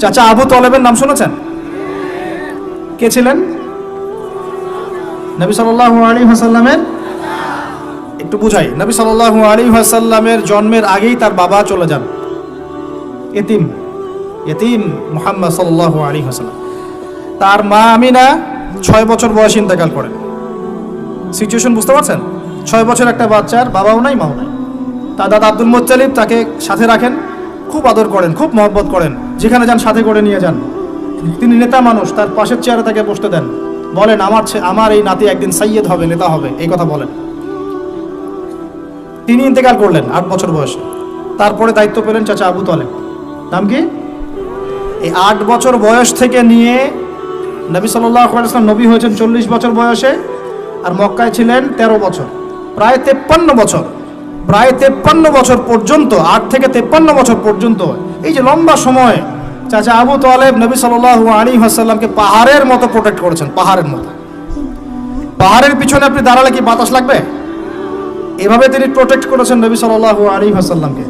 চাচা আবু তলেবের নাম শুনেছেন? কে ছিলেন? নবী সাল্লাল্লাহু আলী হাসাল্লামের একটু বুঝাই। নবী সাল্লাল্লাহু আলী হাসাল্লামের জন্মের আগেই তার বাবা চলে যান। এতিম। এতিম মোহাম্মদ সাল্লাল্লাহু আলী হাসাল্লাম তার মা আমিনা ছয় বছর বয়সে ইন্তেকাল করেন। সিচুয়েশন বুঝতে পারছেন? ছয় বছর একটা বাচ্চার বাবাও নাই, মাও নাই। তার দাদা আব্দুল মোত্তালিব তাকে সাথে রাখেন, খুব আদর করেন, খুব মহব্বত করেন। যেখানে যান, সাথে করে নিয়ে যান। তিনি নেতা মানুষ, তার পাশের চেয়ারে তাকে বসতে দেন। বলেন, আমার আমার এই নাতি একদিন সাইয়েদ হবে, নেতা হবে। এই কথা বলেন। তিনি ইন্তেকাল করলেন, আট বছর বয়সে। তারপরে দায়িত্ব পেলেন চাচা আবু তলেব। নাম কি? এই আট বছর বয়স থেকে নিয়ে নবী সাল্লাম নবী হয়েছেন চল্লিশ বছর বয়সে, আর মক্কায় ছিলেন ১৩ বছর। প্রায় তেপ্পান্ন বছর। প্রায় তেপ্পান্ন বছর পর্যন্ত, আট থেকে তেপ্পান্ন বছর পর্যন্ত, এই যে লম্বা সময় চাচা আবু তালেব নবী সাল্লাহ আলী হাসাল্লামকে পাহাড়ের মতো প্রোটেক্ট করেছেন, পাহাড়ের মতো। পাহাড়ের পিছনে আপনি দাঁড়ালে কি বাতাস লাগবে? এভাবে তিনি প্রোটেক্ট করেছেন নবী সাল্লাহ আলী হাসাল্লামকে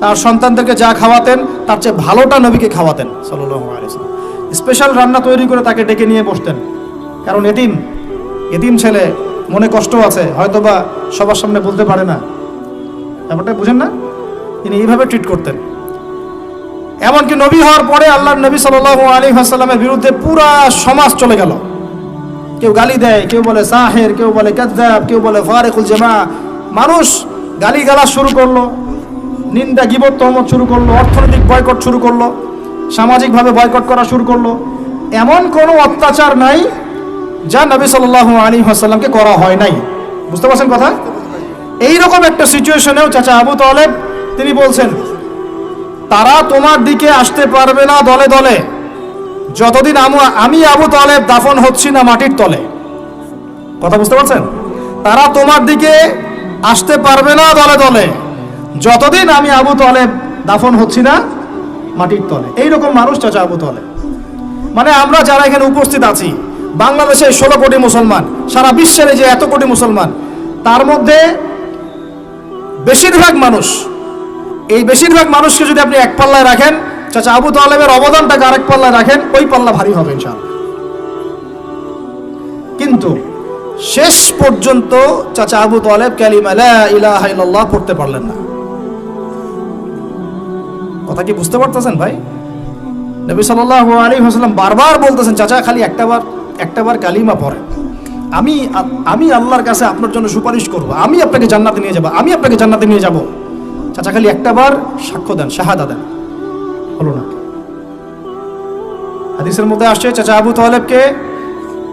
তার সন্তানদেরকে যা খাওয়াতেন, তার চেয়ে ভালোটা নবীকে খাওয়াতেন সাল্লাহ আলিয়াল্লাম স্পেশাল রান্না তৈরি করে তাকে ডেকে নিয়ে বসতেন। কারণ এতিম এতিম ছেলে, মনে কষ্ট আছে, হয়তোবা সবার সামনে বলতে পারে না। ব্যাপারটা বুঝেন না? তিনি এইভাবে ট্রিট করতেন। এমনকি নবী হওয়ার পরে আল্লাহ নবী সাল্লাহ আলী হাসাল্লামের বিরুদ্ধে পুরা সমাজ চলে গেল। কেউ গালি দেয়, কেউ বলে সাহের, কেউ বলে কাদ্দাব কেউ বলে ফারেকুল জামা। মানুষ গালি গালা শুরু করল, নিন্দা গিবত তহমত শুরু করল, অর্থনৈতিক বয়কট শুরু করল, সামাজিকভাবে বয়কট করা শুরু করল। এমন কোনো অত্যাচার নাই যা নবী সাল্লাল্লাহু আলী হাসাল্লামকে করা হয় নাই। বুঝতে পারছেন কথা? এইরকম একটা সিচুয়েশনেও চাচা আবু তালেব, তিনি বলছেন, তারা তোমার দিকে আসতে পারবে না দলে দলে। যতদিন আমি আবু তালেব দাফন হচ্ছি না মাটির তলে। কথা বুঝতে পারছেন? তারা তোমার দিকে আসতে পারবে না দলে দলে। যতদিন আমি আবু তালেব দাফন হচ্ছি না মাটির তলে। এইরকম মানুষ চাচা আবু তালেব। মানে আমরা যারা এখানে উপস্থিত আছি বাংলাদেশে ষোলো কোটি মুসলমান, সারা বিশ্বের যে এত কোটি মুসলমান, তার মধ্যে বেশিরভাগ মানুষ, এই বেশিরভাগ মানুষকে যদি আপনি এক পাল্লায় রাখেন, চাচা আবু তালেবের অবদানটাকে আরেক পাল্লায় রাখেন, ওই পাল্লা ভারী হবে ইনশাআল্লাহ। কিন্তু শেষ পর্যন্ত চাচা আবু তালেব কালিমা লা ইলাহা পড়তে পারলেন না। কথা কি বুঝতে পারতেছেন ভাই? নবী সাল্লাল্লাহু আলাইহি ওয়াসাল্লাম বারবার বলতেছেন, চাচা, খালি একটাবার একটাবার কালিমা পড়েন। আমি আমি আল্লাহর কাছে আপনার জন্য সুপারিশ করব। আমি আপনাকে জান্নাতে নিয়ে যাব। আমি আপনাকে জান্নাতে নিয়ে যাব। চাচা খালি একটাবার সাক্ষ্য দেন, শাহাদা দেন। হলো না। হাদিসের মধ্যে আসছে, চাচা আবু তালেবকে,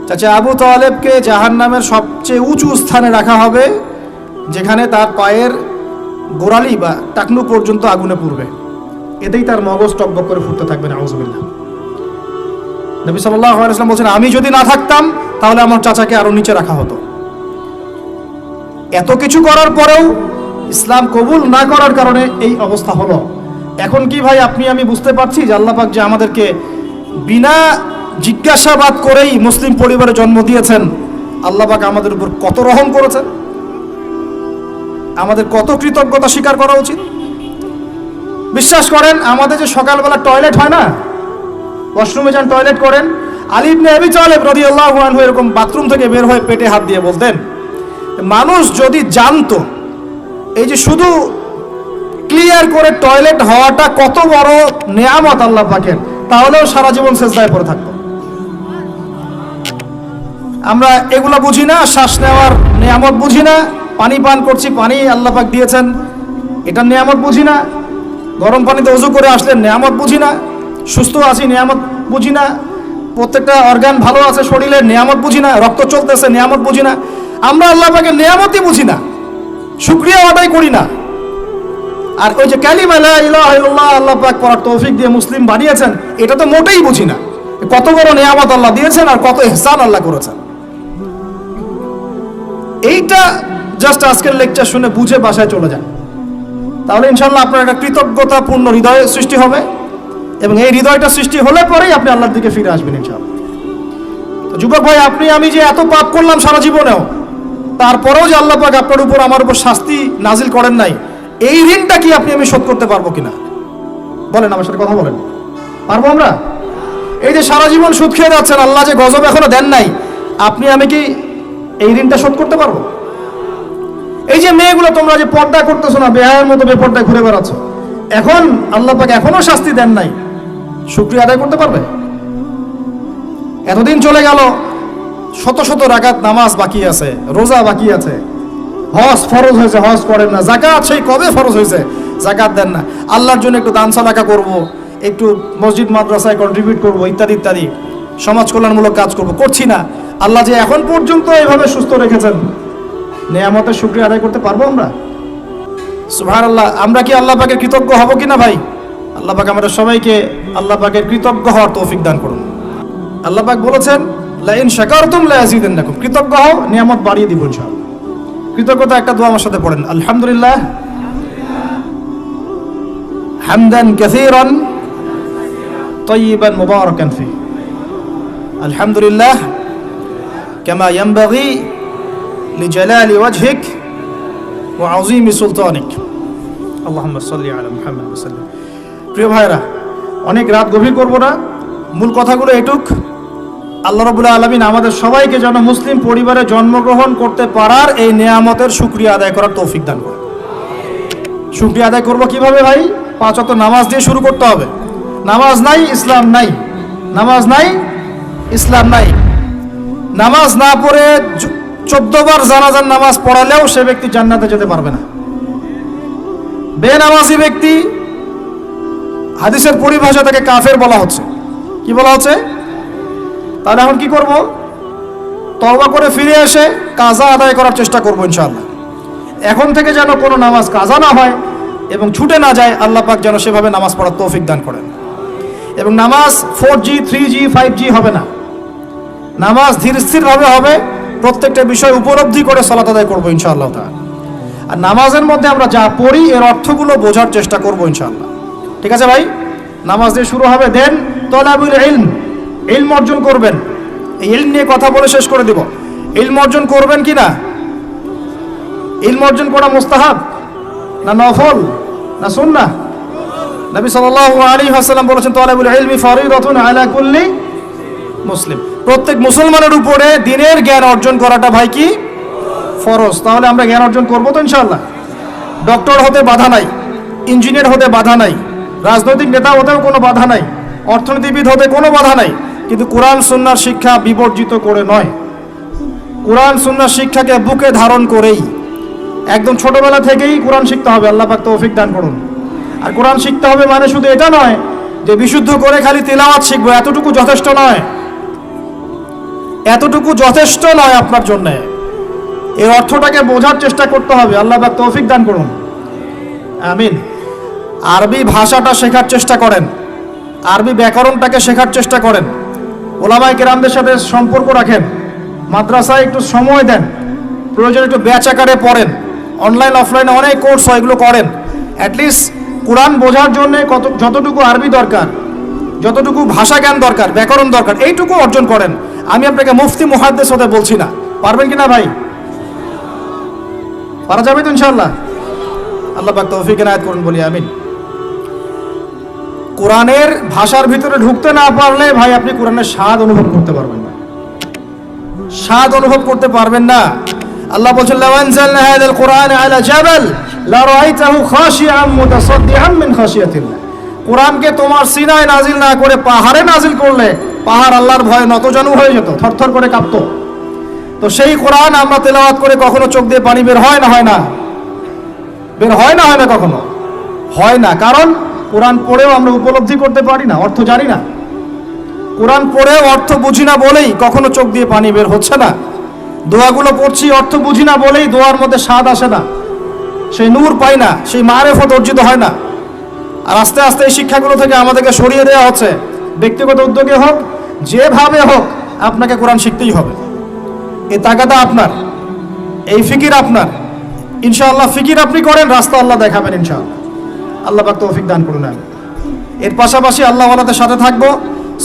চাচা আবু তালেবকে জাহান নামের সবচেয়ে উঁচু স্থানে রাখা হবে, যেখানে তার পায়ের গোড়ালি বা টাকনু পর্যন্ত আগুনে পুড়বে। এতেই তার মগজ টকবক করে ফুটতে থাকবে না আউজবিল্লাহ নবী সাল্লাল্লাহু আলাইহি ওয়াসাল্লাম বলছেন, আমি যদি না থাকতাম তাহলে আমার চাচাকে আরও নিচে রাখা হতো। এত কিছু করার পরেও ইসলাম কবুল না করার কারণে এই অবস্থা হলো। এখন কি ভাই, আপনি আমি বুঝতে পারছি যে আল্লাহ পাক যে আমাদেরকে বিনা জিজ্ঞাসাবাদ করেই মুসলিম পরিবারে জন্ম দিয়েছেন, আল্লাহ পাক আমাদের উপর কত রহম করেছেন? আমাদের কত কৃতজ্ঞতা স্বীকার করা উচিত? বিশ্বাস করেন, আমাদের যে সকালবেলা টয়লেট হয় না ওয়াশরুমে যান টয়লেট করেন আলিবনে এবি চলে রদি আল্লাহ এরকম বাথরুম থেকে বের হয়ে পেটে হাত দিয়ে বলতেন, মানুষ যদি জানতো, এই যে শুধু ক্লিয়ার করে টয়লেট হওয়াটা কত বড় নেয়ামত আল্লাহ পাকের, তাহলেও সারা জীবন শেষদায় পড়ে থাকতো আমরা এগুলো বুঝি না, শ্বাস নেওয়ার নিয়ামত বুঝি না, পানি পান করছি, পানি আল্লাহ পাক দিয়েছেন এটা নিয়ামত বুঝি না, গরম পানিতে উজু করে আসলে নিয়ামত বুঝি না, সুস্থ আছি নিয়ামত বুঝি না প্রত্যেকটা অর্গান ভালো আছে, শরীরে নিয়ামত বুঝি না, রক্ত চলতেছে, নিয়ামত বুঝি না। আমরা আল্লাহ পাকের নিয়ামতই বুঝি না, শুক্রিয়া আদায় করি না। আর ওই যে কালিমা, লা ইলাহা আল্লাহ পাক করার তৌফিক দিয়ে মুসলিম বানিয়েছেন, এটা তো মোটেই বুঝি না। কত বড় নিয়ামত আল্লাহ দিয়েছেন আর কত ইহসান আল্লাহ করেছেন। এইটা জাস্ট আজকের লেকচার শুনে বুঝে বাসায় চলে যান। তাহলে ইনশাল্লাহ আপনার একটা কৃতজ্ঞতাপূর্ণ হৃদয় সৃষ্টি হবে। এবং এই হৃদয়টা সৃষ্টি হলে পরেই আপনি আল্লাহর দিকে ফিরে আসবেন ইনশাল্লাহ তো যুবক ভাই, আপনি আমি যে এত পাপ করলাম সারা জীবনেও, তারপরেও যে আল্লাহ পাক আপনার উপর আমার উপর শাস্তি নাজিল করেন নাই, এই ঋণটা কি আপনি আমি শোধ করতে পারব কিনা? বলেন, আমার সাথে কথা বলেন। পারব আমরা? এই যে সারা জীবন সুদ খেয়ে যাচ্ছেন, আল্লাহ যে গজব এখনও দেন নাই, আপনি আমি কি এই ঋণটা শোধ করতে পারব? এই যে মেয়েগুলো, তোমরা যে পর্দা করতেছো না, বেহায়ের মতো বেপর্দায় ঘুরে বেড়াচ্ছ, এখন আল্লাহ পাকে এখনও শাস্তি দেন নাই। শুক্রিয়া আদায় করতে পারবে? এতদিন চলে গেল, শত শত রাগাত নামাজ বাকি আছে, রোজা বাকি আছে। হজ ফরজ হয়েছে, হজ করেন না। জাকাত সেই কবে ফরজ হয়েছে? জাকাত দেন না। আল্লাহর জন্য একটু দান সালাকা করব, একটু মসজিদ, মাদ্রাসায় কন্ট্রিবিউট করব, ইত্যাদি ইত্যাদি। সমাজ কল্যাণমূলক কাজ করব। করছি না। আল্লাহ যে এখন পর্যন্ত এইভাবে সুস্থ রেখেছেন, নেয়ামতের শুক্রিয়া আদায় করতে পারব আমরা? সুভার আল্লাহ আমরা কি আল্লাহ পাকের কৃতজ্ঞ হব কিনা ভাই? আল্লাহ পাক আমাদের সবাইকে আল্লাহ পাকের কৃতজ্ঞ হওয়ার তৌফিক দান করুন আল্লাহ পাক বলেছেন লাইন শাকারতুম লা ইয়াজিদান্নাকুম কৃতজ্ঞ হও নিয়ামত বাড়িয়ে দিব ইনশাআল্লাহ কৃতজ্ঞতা একটা দোয়া আমার সাথে পড়েন আলহামদুলিল্লাহ হামদান কাসীরান طيبا مباركا فيه الحمد لله كما ينبغي لجلال وجهك وعظيم سلطانك اللهم صل على محمد وسلم প্রিয় ভাইরা অনেক রাত গভীর করব না। মূল কথাগুলো এটুক। আল্লাহ রবুল্লাহ আলমিন আমাদের সবাইকে যেন মুসলিম পরিবারে জন্মগ্রহণ করতে পারার এই নেয়ামতের সুক্রিয়া আদায় করার তৌফিক দান করে সুক্রিয়া আদায় করব কীভাবে ভাই? পাঁচ অক্ট নামাজ দিয়ে শুরু করতে হবে। নামাজ নাই, ইসলাম নাই। নামাজ নাই, ইসলাম নাই। নামাজ না পড়ে চোদ্দ বার জানাজার নামাজ পড়ালেও সে ব্যক্তি জান্নাতে যেতে পারবে না। বেনামাজি ব্যক্তি হাদিসের পরিভাষা তাকে কাফের বলা হচ্ছে। কি বলা হচ্ছে? তাহলে এখন কি করব? তওবা করে ফিরে এসে কাজা আদায় করার চেষ্টা করব ইনশাআল্লাহ। এখন থেকে যেন কোনো নামাজ কাজা না হয় এবং ছুটে না যায়, আল্লাহ পাক যেন সেভাবে নামাজ পড়ার তৌফিক দান করেন। এবং নামাজ four G three G five G হবে না। নামাজ ধীর স্থিরভাবে হবে, প্রত্যেকটা বিষয় উপলব্ধি করে সালাত আদায় করব ইনশাআল্লাহ তাআলা। আর নামাজের মধ্যে আমরা যা পড়ি, এর অর্থগুলো বোঝার চেষ্টা করব ইনশাআল্লাহ। ঠিক আছে ভাই? নামাজ দিয়ে শুরু হবে দেন তলাবুল ইলম ইলম অর্জন করবেন। ইলম নিয়ে কথা বলে শেষ করে দিব। ইলম অর্জন করবেন কি না? ইলম অর্জন করা মোস্তাহাব না নফল না সুন্নাহ? নবী সাল্লাল্লাহু আলাইহি ওয়াসাল্লাম বলেছেন, তলাবুল ইলমি ফরিদাতুন আলা কুল্লি মুসলিম। প্রত্যেক মুসলমানের উপরে দিনের জ্ঞান অর্জন করাটা ভাই কি? ফরজ। তাহলে আমরা জ্ঞান অর্জন করব তো ইনশাআল্লাহ। ডক্টর হতে বাধা নাই, ইঞ্জিনিয়ার হতে বাধা নাই। রাজনৈতিক নেতা হতেও কোনো বাধা নাই, অর্থনীতিবিদ হতে কোনো বাধা নাই, কিন্তু কোরআন সুন্নার শিক্ষা বিবর্জিত করে নয়। কোরআন সুন্নার শিক্ষাকে বুকে ধারণ করেই, একদম ছোটবেলা থেকেই কোরআন শিখতে হবে, আল্লাহ পাক তৌফিক দান করুন। আর কোরআন শিখতে হবে মানে শুধু এটা নয় যে বিশুদ্ধ করে খালি তেলাওয়াত শিখব, এতটুকু যথেষ্ট নয়। এতটুকু যথেষ্ট নয় আপনার জন্য। এর অর্থটাকে বোঝার চেষ্টা করতে হবে, আল্লাহ তৌফিক দান করুন। আমিন। আরবি ভাষাটা শেখার চেষ্টা করেন। আরবি ব্যাকরণটাকে শেখার চেষ্টা করেন। ওলামাই কেরামদের সাথে সম্পর্ক রাখেন। মাদ্রাসায় একটু সময় দেন। প্রয়োজন একটু ব্যাচ আকারে পড়েন। অনলাইন, অফলাইনে অনেক কোর্স হয়, এগুলো করেন। অ্যাটলিস্ট কোরআন বোঝার জন্যে কত, যতটুকু আরবি দরকার, যতটুকু ভাষা জ্ঞান দরকার, ব্যাকরণ দরকার, এইটুকু অর্জন করেন। আমি আপনাকে মুফতি মুহাদ্দেস হতে বলছি না। পারবেন কি না ভাই? পারা যাবে তো ইনশাল্লাহ আল্লাহ পাক তৌফিক এনায়েত করুন, বলি আমিন। কোরআনের ভাষার ভিতরে ঢুকতে না পারলে ভাই আপনি কোরআনের স্বাদ অনুভব করতে পারবেন না। স্বাদ অনুভব করতে পারবেন না। আল্লাহ বলছেন, লাউ আনজালনা হাযাল কোরআন আলা জাবাল, লা রাআইতাহু খাশিআম মুতাসাদ্দিআম মিন খাশিয়াতিল্লাহ। কোরআনকে তোমার সিনায় নাজিল না করে পাহাড়ে নাজিল করলে পাহাড় আল্লাহর ভয়ে নতজানু হয়ে যেত, থরথর করে কাঁপত। তো সেই কোরআন আমরা তেলাওয়াত করে কখনো চোখ দিয়ে পানি বের হয় না হয় না? বের হয় না হয় না কখনো? হয় না। কারণ কোরআন পড়েও আমরা উপলব্ধি করতে পারি না, অর্থ জানি না। কোরআন পড়েও অর্থ বুঝি না বলেই কখনো চোখ দিয়ে পানি বের হচ্ছে না। দোয়াগুলো পড়ছি, অর্থ বুঝি না বলেই দোয়ার মধ্যে স্বাদ আসে না। সেই নূর পাই না, সেই মারেফত অর্জিত হয় না। আর আস্তে আস্তে এই শিক্ষাগুলো থেকে আমাদেরকে সরিয়ে দেওয়া হচ্ছে। ব্যক্তিগত উদ্যোগে হোক, যেভাবে হোক, আপনাকে কোরআন শিখতেই হবে। এই তাগাদা আপনার, এই ফিকির আপনার। ইনশাআল্লাহ ফিকির আপনি করেন, রাস্তা আল্লাহ দেখাবেন ইনশাআল্লাহ। আল্লাহ পাক তৌফিক দান করুন আমি এর পাশাপাশি আল্লাহ ওয়ালাদের সাথে থাকব।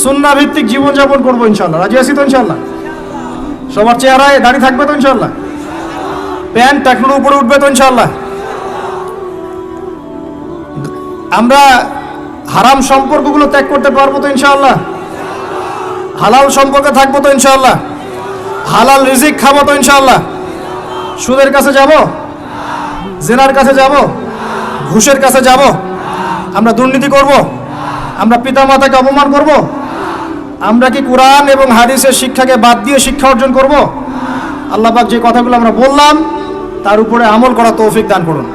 সুন্না ভিত্তিক জীবনযাপন করব ইনশাআল্লাহ। রাজি আছি তো ইনশাআল্লাহ? সবার চেহারায় দাঁড়িয়ে থাকবে তো ইনশাআল্লাহ? প্যান্ট টাকনুর উপরে উঠবে তো ইনশাআল্লাহ? আমরা হারাম সম্পর্কগুলো ত্যাগ করতে পারব তো ইনশাআল্লাহ? হালাল সম্পর্কে থাকব তো ইনশাআল্লাহ? হালাল রিজিক খাব তো ইনশাআল্লাহ? সুদের কাছে যাব? জেনার কাছে যাব? ঘুষের কাছে যাব। আমরা দুর্নীতি করব। আমরা পিতামাতাকে অপমান করব। আমরা কি কোরআন এবং হাদিসের শিক্ষাকে বাদ দিয়ে শিক্ষা অর্জন করব? আল্লাহ পাক যে কথাগুলো আমরা বললাম, তার উপরে আমল করা তৌফিক দান করুন।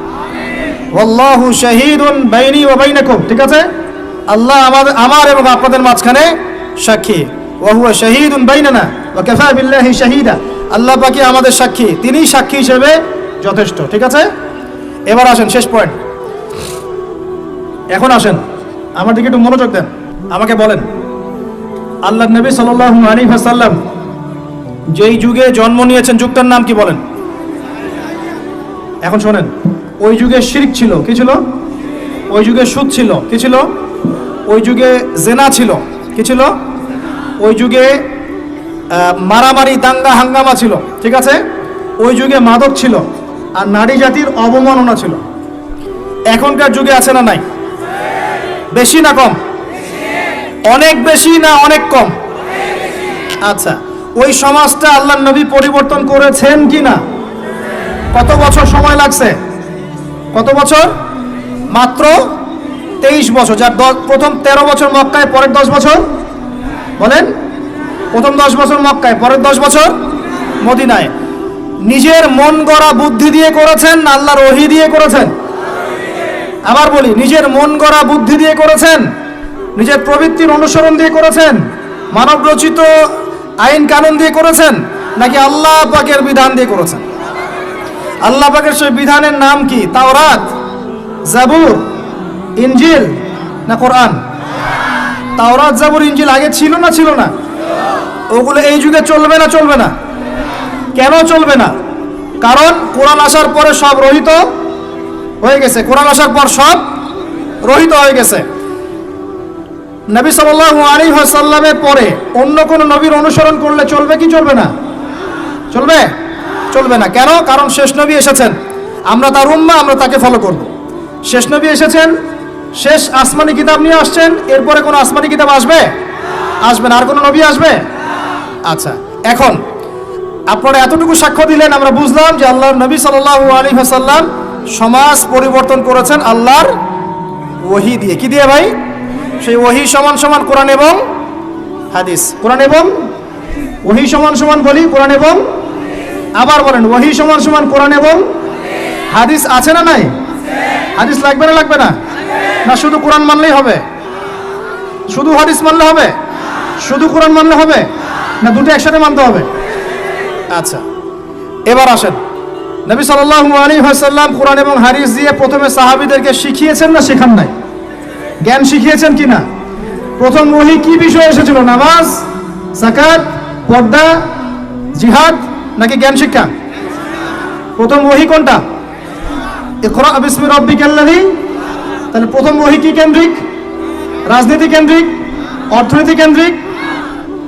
বাইনাকুম, ঠিক আছে? আল্লাহ আমাদের আমার এবং আপনাদের মাঝখানে সাক্ষী। ওয়া হুয়া শাহীদুন বাইনানা বিল্লাহি শাহীদা। আল্লাহ পাকি আমাদের সাক্ষী। তিনি সাক্ষী হিসেবে যথেষ্ট, ঠিক আছে? এবার আসেন শেষ পয়েন্ট। এখন আসেন। আমার দিকে একটু মনোযোগ দেন। আমাকে বলেন আল্লাহ নবী আলাইহি ওয়াসাল্লাম যেই যুগে জন্ম নিয়েছেন, যুগটার নাম কি বলেন? এখন শোনেন, ওই যুগে শিরিক ছিল, কি ছিল? ওই যুগে সুদ ছিল, কি ছিল? ওই যুগে জেনা ছিল, কি ছিল? ওই যুগে মারামারি, দাঙ্গা, হাঙ্গামা ছিল, ঠিক আছে? ওই যুগে মাদক ছিল, আর নারী জাতির অবমাননা ছিল। এখনকার যুগে আছে না নাই? বেশি না কম? অনেক বেশি না অনেক কম? আচ্ছা ওই সমাজটা আল্লাহ নবী পরিবর্তন করেছেন কি না কত বছর সময় লাগছে? কত বছর? মাত্র তেইশ বছর। যার প্রথম তেরো বছর মক্কায়, পরের দশ বছর? বলেন। প্রথম দশ বছর মক্কায়, পরের দশ বছর? মদিনায়। নিজের মন গড়া বুদ্ধি দিয়ে করেছেন, আল্লাহর ওহি দিয়ে করেছেন? আবার বলি, নিজের মন গড়া বুদ্ধি দিয়ে করেছেন, নিজের প্রবৃত্তির অনুসরণ দিয়ে করেছেন, মানব রচিত আইন কানুন দিয়ে করেছেন, নাকি আল্লাহ পাকের বিধান দিয়ে করেছেন? আল্লাহ পাকের সেই বিধানের নাম কি? তাওরাত, জাবুর ইঞ্জিল না কোরআন? তাওরাত, জাবুর ইঞ্জিল আগে ছিল না ছিল না? ওগুলো এই যুগে চলবে না চলবে না? কেন চলবে না? কারণ কোরআন আসার পরে সব রহিত হয়ে গেছে। কোরআন আসার পর সব রহিত হয়ে গেছে। নবী সাল্লাল্লাহু আলাইহি ওয়াসাল্লামের পরে অন্য কোন নবীর অনুসরণ করলে চলবে কি চলবে না? চলবে? চলবে না। কেন? কারণ শেষ নবী এসেছেন। আমরা তার উম্মা, আমরা তাকে ফলো করব। শেষ নবী এসেছেন, শেষ আসমানি কিতাব নিয়ে আসছেন, এরপরে কোনো আসমানি কিতাব আসবে? আসবে না। আর কোনো নবী আসবে? আচ্ছা এখন আপনারা এতটুকু সাক্ষ্য দিলেন, আমরা বুঝলাম যে আল্লাহ নবী সাল্লাল্লাহু আলাইহি ওয়াসাল্লাম সমাজ পরিবর্তন করেছেন আল্লাহর ওহি দিয়ে। কি দিয়ে ভাই? সেই ওহি সমান সমান কোরআন এবং হাদিস। কোরআন এবং ওহি সমান সমান বলি, কোরআন এবং আবার বলেন, ওহি সমান সমান কোরআন এবং হাদিস আছে না নাই? হাদিস লাগবে না লাগবে না? না, শুধু কোরআন মানলেই হবে। শুধু হাদিস মানলে হবে? শুধু কোরআন মানলে হবে? না, দুটো একসাথে মানতে হবে? আচ্ছা এবার আসেন। নবী সাল্লাল্লাহু আলাইহি ওয়াসাল্লাম কোরআন এবং হারিস দিয়ে প্রথমে সাহাবীদেরকে শিখিয়েছেন না শেখান নাই? জ্ঞান শিখিয়েছেন কি না? প্রথম ওহি কি বিষয় এসেছিল? নামাজ সাকাত পর্দা, জিহাদ নাকি জ্ঞান শিক্ষা? প্রথম ওহি কোনটা? ইকরা বিসমি রাব্বিকাল্লাযী তাহলে প্রথম ওহি কি কেন্দ্রিক? রাজনীতি কেন্দ্রিক? অর্থনীতি কেন্দ্রিক?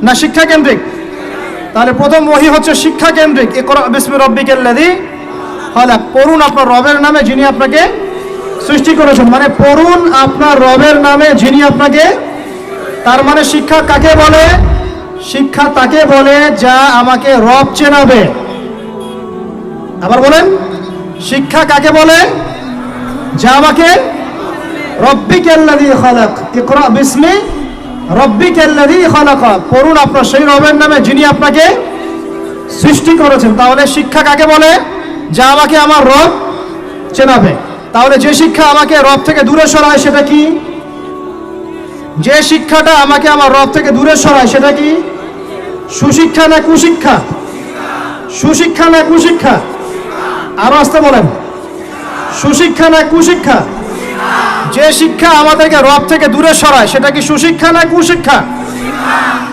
না শিক্ষা কেন্দ্রিক? তাহলে প্রথম ওহি হচ্ছে শিক্ষা কেন্দ্রিক। ইকরা বিসমি রাব্বিকাল্লাযী খালাক পড়ুন আপনার রবের নামে যিনি আপনাকে সৃষ্টি করেছেন। মানে পড়ুন আপনার রবের নামে যিনি আপনাকে, তার মানে শিক্ষা কাকে বলে? শিক্ষা তাকে বলে যা আমাকে রব চেনাবে। আবার বলেন, শিক্ষা কাকে বলে? যা আমাকে রব্বি কেল্লাদি খালাক। ইকরা, বিসমি রব্বি কেল্লাদি খালাক। পড়ুন আপনার সেই রবের নামে যিনি আপনাকে সৃষ্টি করেছেন। তাহলে শিক্ষা কাকে বলে? যা আমাকে আমার রব চেনাবে। তাহলে যে শিক্ষা আমাকে রব থেকে দূরে সরায় সেটা কি? যে শিক্ষাটা আমাকে আমার রব থেকে দূরে সরায় সেটা কি? সুশিক্ষা না কুশিক্ষা? সুশিক্ষা না কুশিক্ষা? আরও আসতে বলেন। সুশিক্ষা না কুশিক্ষা? যে শিক্ষা আমাদেরকে রব থেকে দূরে সরায় সেটা কি সুশিক্ষা না কুশিক্ষা?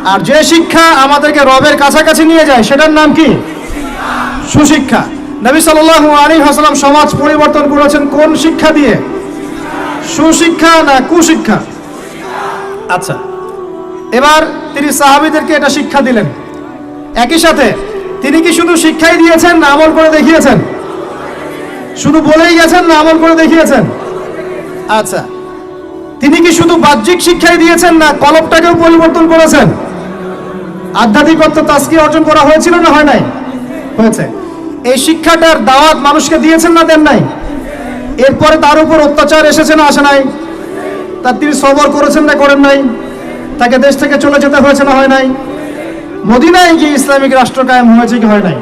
আর যে শিক্ষা আমাদেরকে রবের কাছাকাছি নিয়ে যায় সেটার নাম কি? সুশিক্ষা। নবী সাল্লাল্লাহু আলাইহি হাসলাম সমাজ পরিবর্তন করেছেন কোন শিক্ষা দিয়ে? সুশিক্ষা না কুশিক্ষা? আচ্ছা এবার তিনি সাহাবীদেরকে এটা শিক্ষা দিলেন। একই সাথে তিনি কি শুধু শিক্ষাই দিয়েছেন না আমল করে দেখিয়েছেন? শুধু বলেই গেছেন না আমল করে দেখিয়েছেন? আচ্ছা তিনি কি শুধু বাহ্যিক শিক্ষাই দিয়েছেন না কলবটাকেও পরিবর্তন করেছেন? আধ্যাত্মিকত্ব তাস্কি অর্জন করা হয়েছিল না হয় নাই? হয়েছে। এই শিক্ষাটার দাওয়াত মানুষকে দিয়েছেন না দেন নাই? এরপরে তার উপর অত্যাচার এসেছে না আসে নাই? তার তিনি সবর করেছেন না করেন নাই? তাকে দেশ থেকে চলে যেতে হয়েছে না হয় নাই? মদিনায় গিয়ে ইসলামিক রাষ্ট্র কায়েম হয়েছে কি হয় নাই?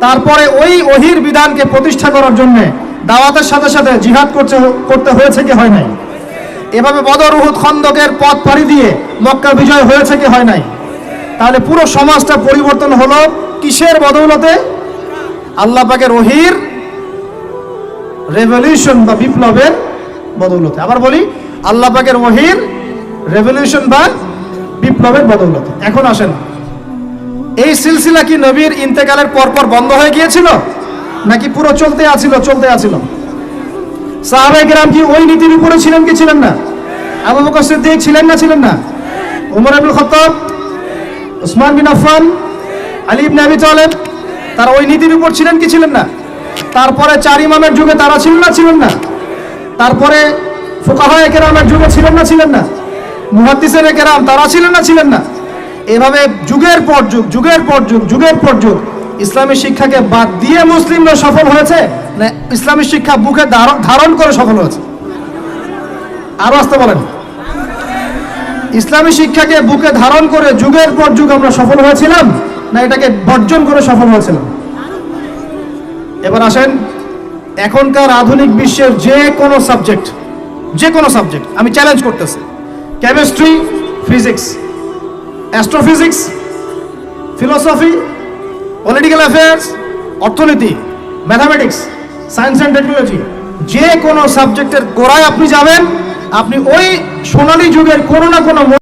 তারপরে ওই ওহির বিধানকে প্রতিষ্ঠা করার জন্য দাওয়াতের সাথে সাথে জিহাদ করতে করতে হয়েছে কি হয় নাই? এভাবে বদর উহুদ খন্দকের পথ পাড়ি দিয়ে মক্কা বিজয় হয়েছে কি হয় নাই? তাহলে পুরো সমাজটা পরিবর্তন হলো কিসের বদৌলতে? আল্লাহ ওহির রেভলিউশন বা বিপ্লবের বদৌলতে। আবার বলি, আল্লাহ পাকের ওহির রেভলিউশন বা বিপ্লবের বদৌলতে। এখন আসেন। এই সিলসিলা কি নবীর ইন্তেকালের পরপর বন্ধ হয়ে গিয়েছিল? নাকি পুরো চলতে আছিল চলতে আছিল? সাহাবাই গ্রাম কি ওই নীতির উপরে ছিলেন কি ছিলেন না? আবু বকর সিদ্দিক ছিলেন না ছিলেন না? উমর আব্দুল খত্তাব, উসমান বিন আফফান, আলী ইবনে আবি তালেব তারা ওই নীতির উপর ছিলেন কি ছিলেন না? তারপরে চার ইমামের যুগে তারা ছিলেন না ছিলেন না? তারপরে ফুকাহায়ে যুগে ছিলেন না ছিলেন না? মুহাদ্দিসের কেরাম তারা ছিলেন না ছিলেন না? এভাবে যুগের পর যুগ, যুগের পর যুগ, যুগের পর যুগ ইসলামী শিক্ষাকে বাদ দিয়ে মুসলিমরা সফল হয়েছে? না, ইসলামী শিক্ষা বুকে ধারণ করে সফল হয়েছে? আরও আসতে বলেন। ইসলামী শিক্ষাকে বুকে ধারণ করে যুগের পর যুগ আমরা সফল হয়েছিলাম? না, এটাকে বর্জন করে সফল হয়েছিলাম। এবার আসেন, এখনকার আধুনিক বিশ্বের যে কোনো সাবজেক্ট, যে কোনো সাবজেক্ট, আমি চ্যালেঞ্জ করতেছি। Chemistry physics astrophysics philosophy political affairs অর্থনীতি ম্যাথামেটিক্স সায়েন্স অ্যান্ড টেকনোলজি যে কোনো সাবজেক্টের গোড়ায় আপনি যাবেন, আপনি ওই সোনালী যুগের কোনো না কোনো